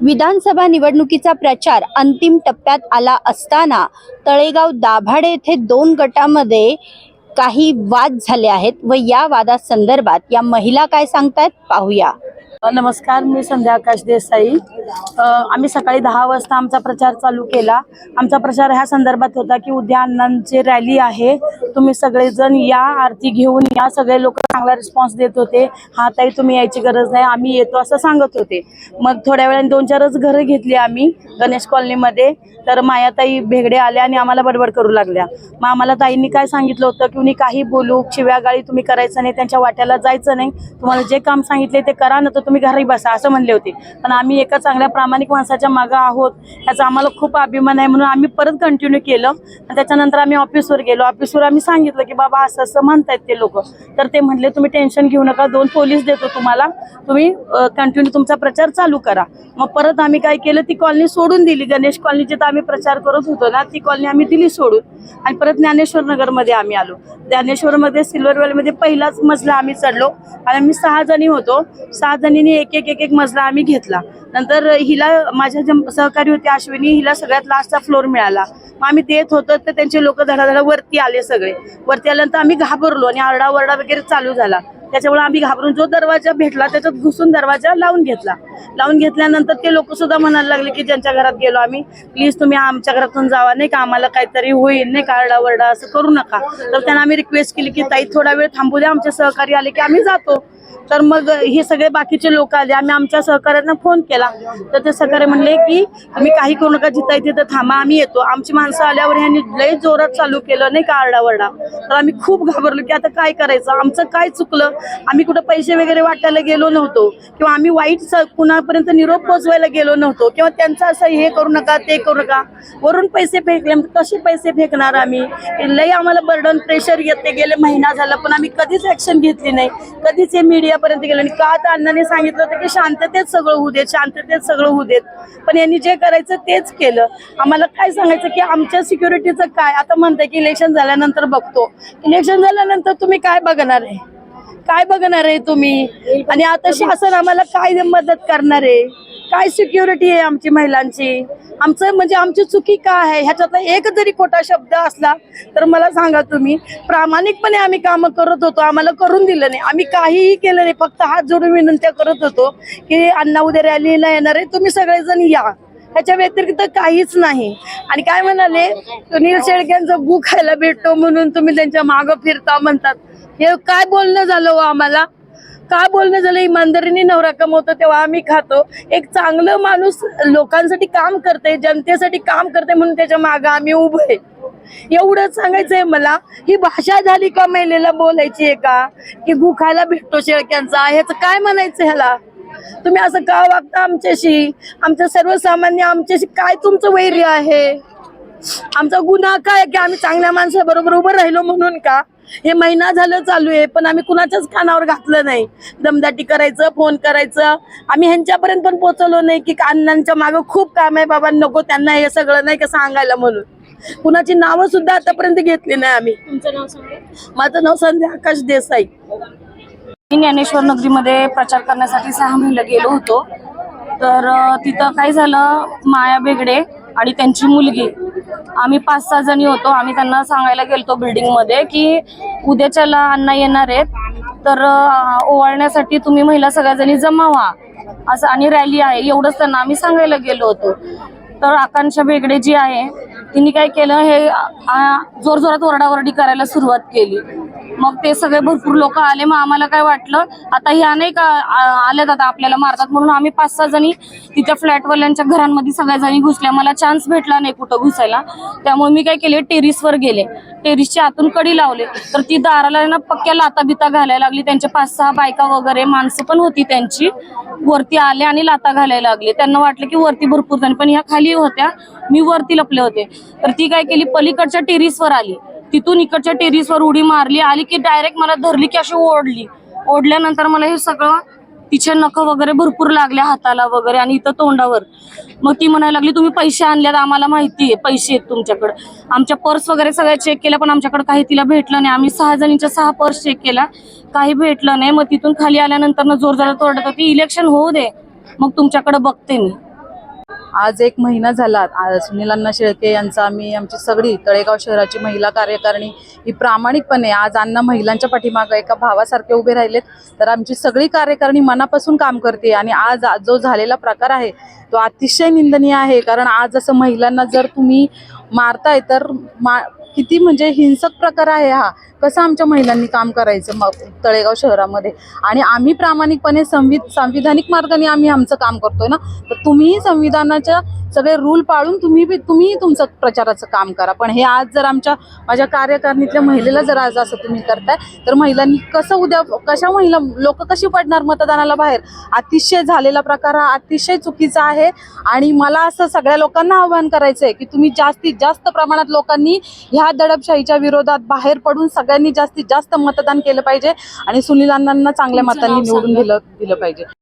विधानसभा निवडणुकीचा प्रचार अंतिम टप्प्यात आला असताना तळेगाव दाभाडे येथे दोन गटामध्ये काही वाद झाले आहेत व या वादासंदर्भात या महिला काय सांगतायत पाहूया. नमस्कार मी संध्या आकाश देसाई. आम्ही सकाळी दहा वाजता आमचा प्रचार चालू केला. आमचा प्रचार ह्या संदर्भात होता की उद्या अण्णांची रॅली आहे. तुम्ही सगळेजण या आरती घेऊन या सगळे लोक चांगला रिस्पॉन्स देत होते. हा ताई तुम्ही यायची गरज नाही आम्ही येतो असं सांगत होते. मग थोड्या वेळाने दोन चारच घरं घेतली आम्ही गणेश कॉलनीमध्ये. तर मायाताई भेगडे आल्या आणि आम्हाला बडबड करू लागल्या. मग आम्हाला ताईंनी काय सांगितलं होतं की कुणी काही बोलू शिव्या गाळी तुम्ही करायचं नाही त्यांच्या वाट्याला जायचं नाही. तुम्हाला जे काम सांगितले ते करा ना तर तुम्ही घरी बसा असं म्हणले होते. पण आम्ही एका चांगल्या प्रामाणिक माणसाच्या मागं आहोत याचा आम्हाला खूप अभिमान आहे म्हणून आम्ही परत कंटिन्यू केलं. आणि त्याच्यानंतर आम्ही ऑफिसवर गेलो. ऑफिसवर आम्ही सांगितलं की बाबा असं असं म्हणतायत ते लोक. तर ते म्हणले तुम्ही टेन्शन घेऊ नका दोन पोलीस देतो तुम्हाला. तुम्ही कंटिन्यू तुमचा प्रचार चालू करा. मग परत आम्ही काय केलं ती कॉलनी सोडून दिली. गणेश कॉलनी जिथं आम्ही प्रचार करत होतो ना ती कॉलनी आम्ही दिली सोडून. आणि परत ज्ञानेश्वर नगरमध्ये आम्ही आलो. ज्ञानेश्वरमध्ये सिल्वरवेलमध्ये पहिलाच मजला आम्ही चढलो. आणि आम्ही सहा जणी होतो. सहा जणींनी एक एक एक एक मजला आम्ही घेतला. नंतर हिला माझ्या जम सहकारी होते अश्विनी हिला सगळ्यात लास्टचा फ्लोर मिळाला. मग आम्ही देत होतो तर त्यांचे लोक धडाधडा वरती आले सगळे. वरती आल्यानंतर आम्ही घाबरलो आणि आरडाओरडा वगैरे चालू झाला. त्याच्यामुळे आम्ही घाबरून जो दरवाजा भेटला त्याच्यात घुसून दरवाजा लावून घेतला. लावून घेतल्यानंतर ते लोक सुद्धा म्हणायला लागले की ज्यांच्या घरात गेलो आम्ही प्लीज तुम्ही आमच्या घरातून जावा नाही का? आम्हाला काहीतरी होईल नाही का? आरडाओरडा असं करू नका. तर त्यांना आम्ही रिक्वेस्ट केली की ताई थोडा वेळ थांबू द्या आमचे सहकारी आले की आम्ही जातो. तर मग हे सगळे बाकीचे लोक आले. आम्ही आमच्या सहकाऱ्यांना फोन केला. तर ते सहकारी म्हणले की तुम्ही काही करू नका जिथं तिथं थांबा आम्ही येतो. आमची माणसं आल्यावर ह्यांनी लय जोरात चालू केलं नाही का आरडावरडा तर आम्ही खूप घाबरलो की आता काय करायचं? आमचं काय चुकलं? आम्ही कुठं पैसे वगैरे वाटायला गेलो नव्हतो. किंवा आम्ही वाईट स- कुणापर्यंत निरोप पोचवायला गेलो नव्हतो. किंवा त्यांचं असं हे करू नका ते करू नका. वरून पैसे फेकले कसे पैसे फेकणार आम्ही? लय आम्हाला बर्डन प्रेशर येते. गेले महिना झाला पण आम्ही कधीच ऍक्शन घेतली नाही. कधीच हे मीडियापर्यंत गेलो आणि का तर अण्णाने सांगितलं होतं की शांततेत सगळं होऊ देत शांततेत सगळं होऊ देत. पण यांनी जे करायचं तेच केलं. आम्हाला काय सांगायचं की आमच्या सिक्युरिटीचं काय? आता म्हणताय की इलेक्शन झाल्यानंतर बघतो. इलेक्शन झाल्यानंतर तुम्ही काय बघणार आहे? काय बघणार आहे तुम्ही? आणि आता शासन आम्हाला काय मदत करणार आहे? काय सिक्युरिटी आहे आमची महिलांची? आमचं म्हणजे आमची चुकी काय आहे? ह्याच्यातला एक जरी खोटा शब्द असला तर मला सांगा तुम्ही प्रामाणिकपणे आम्ही कामं करत होतो आम्हाला करून दिलं नाही. आम्ही काहीही केलं नाही फक्त हात जोडून विनंत्या करत होतो की अण्णा उद्या रॅलीला येणार आहे तुम्ही सगळेजण या. ह्याच्या व्यतिरिक्त काहीच नाही. आणि काय म्हणाले? सुनील शेळक्यांचा बू खायला भेटतो म्हणून तुम्ही त्यांच्या मागं फिरता म्हणतात. हे काय बोलणं झालं हो आम्हाला? काय बोलणं झालं? इमानदारीने नवरा कमवतो तेव्हा आम्ही खातो. एक चांगलं माणूस लोकांसाठी काम करते जनतेसाठी काम करते म्हणून त्याच्या मागं आम्ही उभं आहे. एवढंच सांगायचंय मला. ही भाषा झाली का महिलेला बोलायची आहे का? की गुखायला भेटतो शेळक्यांचा. ह्याचं काय म्हणायचं ह्याला? तुम्ही असं का वागता आमच्याशी? आमच्या सर्वसामान्य आमच्याशी काय तुमचं वैर्य आहे? आमचा गुन्हा काय की आम्ही चांगल्या माणसाबरोबर उभं राहिलो म्हणून का? हे महिना झालं चालू आहे पण आम्ही कुणाच्याच कानावर घातलं नाही. दमदाटी करायचं फोन करायचं. आम्ही ह्यांच्यापर्यंत पण पोहोचवलो नाही की अण्णांच्या मागं खूप काम आहे बाबा नको त्यांना हे सगळं नाही का सांगायला म्हणून. कुणाची नावं सुद्धा आतापर्यंत घेतली नाही आम्ही. तुमचं नाव सांगा. माझं नाव संध्या आकाश देसाई. मी ज्ञानेश्वर नगरीमध्ये प्रचार करण्यासाठी सहा महिला गेलो होतो. तर तिथं काय झालं माया बेगडे आणि त्यांची मुलगी. आम्ही पाच सहा जणी होतो. आम्ही त्यांना सांगायला गेलतो बिल्डिंगमध्ये की उद्याच्याला अण्णा येणार आहेत. तर ओवाळण्यासाठी तुम्ही महिला सगळ्याजणी जमा व्हा असं आणि रॅली आहे. एवढंच त्यांना आम्ही सांगायला गेलो होतो. तर आकांक्षा बेगडे जी आहे तिने काय केलं हे जोरजोरात ओरडाओरडी करायला सुरुवात केली. मग ते सगळे भरपूर लोक आले मग आम्हाला काय वाटलं? आता ह्या नाही का आल्यात आता आपल्याला मारतात. म्हणून आम्ही पाच सहा जणी तिच्या फ्लॅटवाल्यांच्या घरांमध्ये सगळ्या जणी घुसल्या. मला चान्स भेटला नाही कुठं घुसायला. त्यामुळे मी काय केले? टेरिसवर गेले. टेरिसच्या आतून कडी लावले. तर ती दाराला ना पक्क्या लाता बिता घालायला लागली. त्यांच्या पाच सहा बायका वगैरे माणसं पण होती त्यांची. वरती आले आणि लाता घालायला लागले. त्यांना वाटलं की वरती भरपूर जण. पण ह्या खाली होत्या. मी वरती लपले होते. तर ती काय केली? पलीकडच्या टेरिसवर आली. तिथून इकडच्या टेरिसवर उडी मारली आली की डायरेक्ट मला धरली की अशी ओढली. ओढल्यानंतर मला हे सगळं तिचे नख वगैरे भरपूर लागले हाताला वगैरे आणि इथं तोंडावर. मग ती म्हणायला लागली तुम्ही पैसे आणल्यात आम्हाला माहिती आहे पैसे आहेत तुमच्याकडे. आमच्या पर्स वगैरे सगळ्या चेक केल्या पण आमच्याकडे काही तिला भेटलं नाही. आम्ही सहा जणींच्या सहा पर्स चेक केला काही भेटलं नाही. मग तिथून खाली आल्यानंतर जोर झाला ओरडत होती इलेक्शन होऊ दे मग तुमच्याकडे बघते मी. आज एक महिना झाला. सुनील अण्णा शेळके यांचा आम्ही आमची सगळी तळेगाव शहराची महिला कार्यकारिणी ही प्रामाणिकपणे आज अण्णा महिलांच्या पाठीमागं एका भावासारखे उभे राहिलेत. तर आमची सगळी कार्यकारिणी मनापासून काम करते आणि आज जो झालेला प्रकार आहे तो अतिशय निंदनीय आहे. कारण आज असं महिलांना जर तुम्ही मारताय तर मा किती म्हणजे हिंसक प्रकार आहे हा. कसं आमच्या महिलांनी काम करायचं मग तळेगाव शहरामध्ये? आणि आम्ही प्रामाणिकपणे संवि संविधानिक मार्गाने आम्ही आमचं काम करतोय ना? तर तुम्हीही संविधानाच्या सगळे रूल पाळून तुम्ही बी तुम्हीही तुमचं प्रचाराचं काम करा. पण हे आज जर आमच्या माझ्या कार्यकारिणीतल्या महिलेला जर आज असं तुम्ही करताय तर महिलांनी कसं उद्या कशा महिला लोक कशी पडणार मतदानाला बाहेर? अतिशय झालेला प्रकार हा अतिशय चुकीचा आहे. आणि मला असं सगळ्या लोकांना आवाहन करायचं आहे की तुम्ही जास्तीत जास्त प्रमाणात लोकांनी ह्या दडपशाहीच्या विरोधात बाहेर पडून सगळ्या सगळ्यांनी जास्तीत जास्त मतदान केलं पाहिजे आणि सुनील अण्णांना चांगल्या मतांनी नाव निवडून. दिलं दिलं पाहिजे